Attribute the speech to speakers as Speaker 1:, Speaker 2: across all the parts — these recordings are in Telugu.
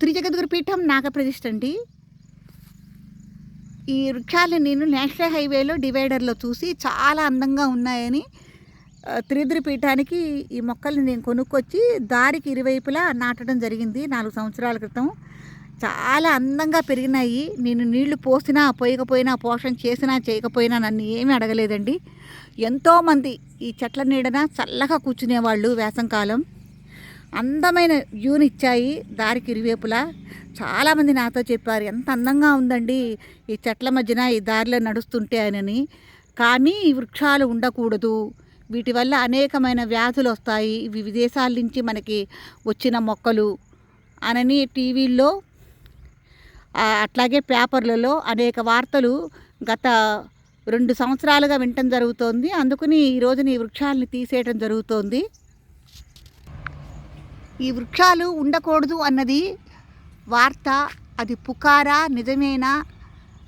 Speaker 1: త్రిజగద్గురు పీఠం నాగప్రతిష్ఠ అండి ఈ వృక్షాలు నేను నేషనల్ హైవేలో డివైడర్లో చూసి చాలా అందంగా ఉన్నాయని త్రిద్రి పీఠానికి ఈ మొక్కల్ని నేను కొనుక్కొచ్చి దారికి ఇరువైపులా నాటడం జరిగింది నాలుగు సంవత్సరాల క్రితం. చాలా అందంగా పెరిగినాయి. నేను నీళ్ళు పోసినా పోయకపోయినా పోషణ చేసినా చేయకపోయినా నన్ను ఏమీ అడగలేదండి. ఎంతోమంది ఈ చెట్ల నీడన చల్లగా కూర్చునేవాళ్ళు వేసంకాలం. అందమైన వ్యూని ఇచ్చాయి దారికి ఇరువైపులా. చాలామంది నాతో చెప్పారు ఎంత అందంగా ఉందండి ఈ చెట్ల మధ్యన ఈ దారిలో నడుస్తుంటే అని కానీ ఈ వృక్షాలు ఉండకూడదు. వీటి వల్ల అనేకమైన వ్యాధులు వస్తాయి. ఇవి విదేశాల నుంచి మనకి వచ్చిన మొక్కలు అనని టీవీల్లో అట్లాగే పేపర్లలో అనేక వార్తలు గత రెండు సంవత్సరాలుగా వినటం జరుగుతోంది. అందుకని ఈరోజుని ఈ వృక్షాలని తీసేయటం జరుగుతోంది. ఈ వృక్షాలు ఉండకూడదు అన్నది వార్త అది పుకారా నిజమేనా?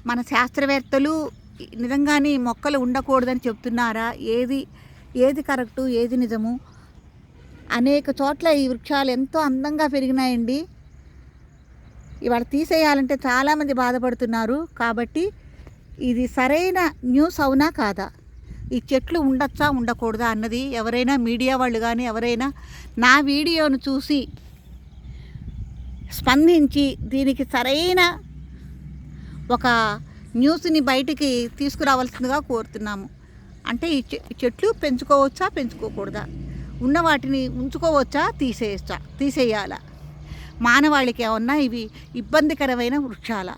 Speaker 1: మన శాస్త్రవేత్తలు నిజంగానే మొక్కలు ఉండకూడదని చెప్తున్నారా? ఏది ఏది కరెక్టు ఏది నిజము? అనేక చోట్ల ఈ వృక్షాలు ఎంతో అందంగా పెరిగినాయండి. ఇవాళ తీసేయాలంటే చాలామంది బాధపడుతున్నారు. కాబట్టి ఇది సరైన న్యూస్ అవునా కాదా? ఈ చెట్లు ఉండొచ్చా ఉండకూడదా అన్నది ఎవరైనా మీడియా వాళ్ళు కానీ ఎవరైనా నా వీడియోను చూసి స్పందించి దీనికి సరైన ఒక న్యూస్ని బయటికి తీసుకురావాల్సిందిగా కోరుతున్నాము. అంటే ఈ చె- చెట్లు పెంచుకోవచ్చా పెంచుకోకూడదా? ఉన్న వాటిని ఉంచుకోవచ్చా తీసేయచ్చా తీసేయాలా? మానవాళికి ఏమన్నా ఇవి ఇబ్బందికరమైన వృక్షాల?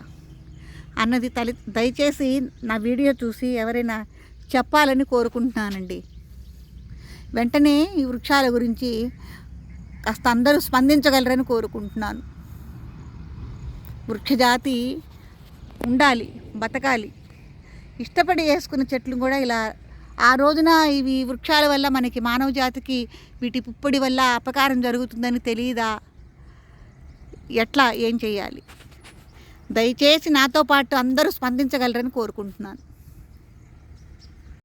Speaker 1: అన్నది తలి దయచేసి నా వీడియో చూసి ఎవరైనా చెప్పాలని కోరుకుంటున్నానండి. వెంటనే ఈ వృక్షాల గురించి కాస్త అందరూ స్పందించగలరని కోరుకుంటున్నాను. వృక్షజాతి ఉండాలి బతకాలి. ఇష్టపడి వేసుకున్న చెట్లు కూడా ఇలా ఆ రోజున ఇవి వృక్షాల వల్ల మనకి మానవ జాతికి వీటి పుప్పొడి వల్ల అపకారం జరుగుతుందని తెలియదా ఎట్లా? ఏం చేయాలి? దయచేసి నాతో పాటు అందరూ స్పందించగలరని కోరుకుంటున్నాను.